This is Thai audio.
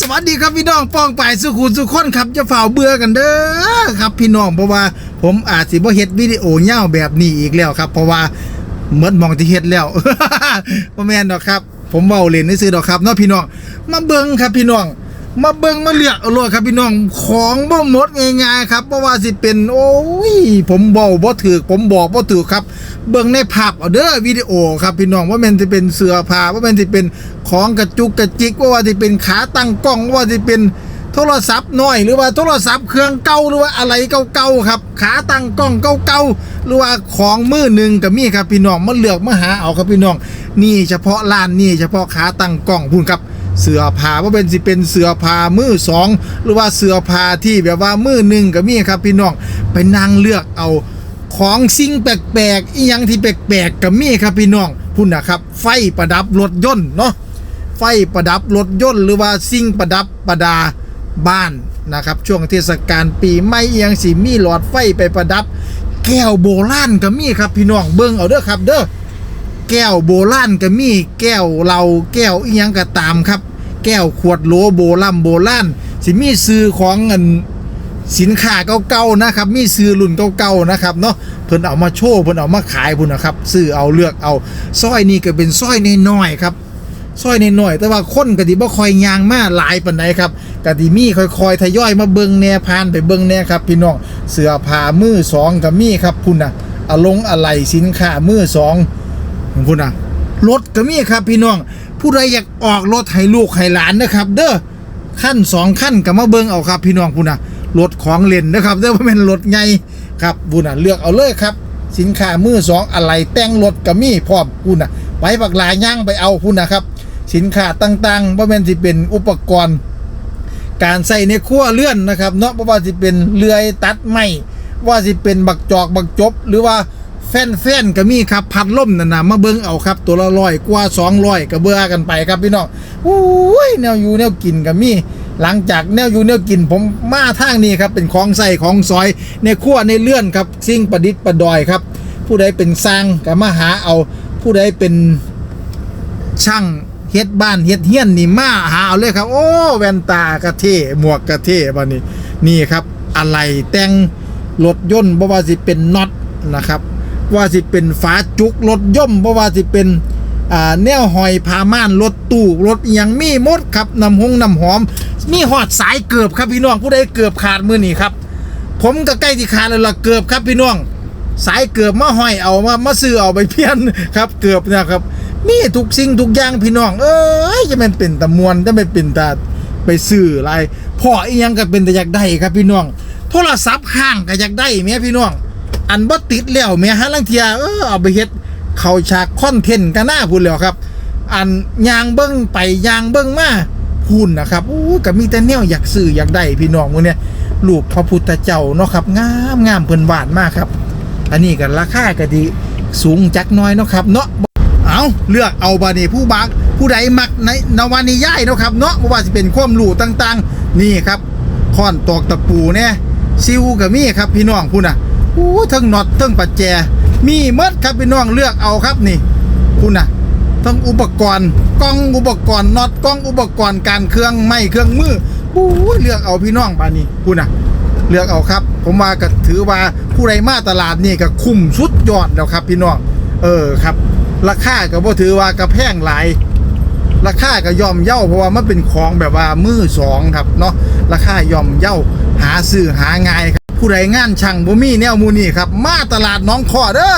สวัสดีครับพี่น้องป้องไปายสุขุนสุขคนครับจะฝ่าเบื่อกันเด้อครับพี่น้องเพราะว่าผมอาจสิบ่เฮ็ดวิดีโอเงาแบบนี้อีกแล้วครับ เพราะว่าเหมือนมองที่เฮ็ดแล้วบ่แม่นดอกครับ ผมเบาเล่นซื่อดอกครับเนาะพี่น้องมาเบิ่งครับพี่น้อง มาเบิ่งมาเลือกเอาเลยครับพี่น้องของบ่หมดง่ายๆครับเพราะว่าสิเป็นโอ้ยผมเบาบ่ถือผมบอกบ่ถือครับ เบิ่งในภาพเอาเด้อวิดีโอครับพี่น้องว่ามันสิเป็นเสื้อผ้าว่ามันสิเป็นของกระจุกกระจิกว่าว่าสิเป็นขาตั้งกล้องว่าสิเป็นโทรศัพท์น้อยหรือว่าโทรศัพท์เครื่องเก่าหรือว่าอะไรเก่าๆครับ ขาตั้งกล้องเก่าๆหรือว่าของมือหนึ่งก็มีครับพี่น้องมาเลือกมาหาเอาครับพี่น้อง นี่เฉพาะร้านนี่เฉพาะขาตั้งกล้องพุ่นครับ เสื้อผ้าว่าเป็นสิเป็นเสื้อผ้ามือสองหรือว่าเสื้อผ้าที่แบบว่ามือหนึ่งก็มีครับพี่น้องไปนั่งเลือกเอาของสิ่งแปลกๆอีหยังที่แปลกๆก็มีครับพี่น้องพุ่นนะครับ ไฟประดับรถยนต์เนาะไฟประดับรถยนต์หรือว่าสิ่งประดับประดาบ้านนะครับ ช่วงเทศกาลปีใหม่อียงสิมีหลอดไฟไปประดับ แก้วโบราณก็มีครับพี่น้องเบิ่งเอาเด้อครับเด้อ แก้วโบราณก็มีแก้วเราแก้วอีหยังก็ตามครับ แก้วขวดโหลโบราณโบราณสิมีซื้อของเงินสินค้าเก่าๆนะครับ มีซื้อรุ่นเก่าๆนะครับเนาะเพิ่นเอามาโชว์เพิ่นเอามาขายพุ่นนะครับซื้อเอาเลือกเอาสร้อยนี่ก็เป็นสร้อยน้อยๆครับสร้อยน้อยๆแต่ว่าคนก็สิบ่ค่อยยางมาหลายปานใดครับก็สิมีค่อยๆทยอยมาเบิ่งแนวพานไปเบิ่งแนวครับ พี่น้องเสื้อผ้ามือสองก็มีครับพุ่นน่ะอลงอะไหล่สินค้ามือสอง ของคุณอะรถก็มีครับ พี่น้อง ผู้ใดอยากออกรถให้ลูกให้หลานนะครับ เด้อขั้นสองขั้นก็มาเบิงเอาครับ พี่น้องคุณอะรถของเล่นนะครับเด้อว่าเป็นรถไงครับคุณอะเลือกเอาเลยครับ สินค้ามือสองอะไรแต่งรถก็มีพร้อมคุณอะไปปักหลายย่างไปเอาคุณนะครับสินค้าต่างๆว่าเป็นสิเป็นอุปกรณ์ การใส่ในครัวเลื่อนนะครับเนาะเพราะว่าสิเป็นเลื่อยตัดไม้ว่าสิเป็นบักจอกบักจบ หรือว่า แฟนแฟนๆก็มีครับพัดล่มนั่นนะมาเบิ้งเอาครับ ตัวละร้อยกว่าสองร้อยก็เบื่อกันไปครับพี่น้องอุ้ยแนวอยู่แนวกินก็มีหลังจากแนวอยู่แนวกินผมมาทางนี้ครับเป็นของใส่ของซอย ในครัวในเลื่อนครับสิ่งประดิษฐ์ประดอยครับ ผู้ใดเป็นสร้างก็มาหาเอา ผู้ใดเป็นช่างเฮ็ดบ้านเฮ็ดเฮียนนี่มาหาเอาเลยครับ โอ้แว่นตากระเทหมวกกระเทบัดนี้นี่ครับ อะไรแต่งรถยนต์บ่ว่าสิเป็นน็อตนะครับ ว่าสิเป็นฝาจุกรถย่อมบ่ว่าสิเป็นแนวหอยพาม่านรถตู้รถยังมีมดครับนำหงนำหอม มีหอดสายเกือบครับพี่น้องผู้ใดเกือบขาดมือนี่ครับ ผมก็ใกล้ที่ขาดแล้วล่ะเกือบครับพี่น้อง สายเกือบมาห้อยเอามามาซื้อเอาไปเพี้ยนครับ เกือบเนะครับมีทุกสิ่งทุกอย่างพี่น้อง เอ้ยจะมันเป็นตะมวนจะไม่เป็นตาไปซื้ออะไรพ่ออียังก็เป็นแต่อยากได้ครับพี่น้องโทรศัพท์ห้างก็อยากได้แม่พี่น้อง อันบ่ติดแล้วแม่ฮะลังเทียเออเอาไปเฮ็ดเข้าฉากคอนเทนต์กันหน้าพูดแล้วครับ อันยางเบิ้งไปยางเบิ้งมาพูนนะครับอู้ก็มีแต่แนวอยากซื้ออยากได้พี่น้องมื้อเนี้ยรูปพระพุทธเจ้าเนาะครับงามงามเพิ่นวาดมากครับ อันนี้ก็ราคาก็ดีสูงจักน้อยเนาะครับเนาะเอาเลือกเอาบานี่ผู้บักผู้ใดมักในนวานิยายเนาะครับเนาะว่าสิเป็นความรู้ต่างๆ นี่ครับค้อนตอกตะปูเนี่ยซิวก็มีครับพี่น้องพุ่นน่ะ อู้ทั้งน็อตทั้งปัจแจ มีหมดครับพี่น้องเลือกเอาครับนี่พุ่นน่ะทั้งอุปกรณ์กล้องอุปกรณ์น็อตกล้องอุปกรณ์การเครื่องไม้เครื่องมืออู้เลือกเอาพี่น้องปานนี้พุ่นน่ะเลือกเอาครับ ผมว่าก็ถือว่าผู้ใดมาตลาดนี่ก็คุ้มสุดยอดแล้วครับ พี่น้องเออครับ ราคาก็บ่ถือว่ากระแพงหลายราคาก็ย่อมเย่าเพราะว่ามันเป็นของแบบว่ามือสองครับเนาะราคาย่อมเย่าหาซื้อหาง่ายครับ ผู้ใดงานช่างบ่มีแนวมูนี่ครับ มาตลาดน้องคอเด้อ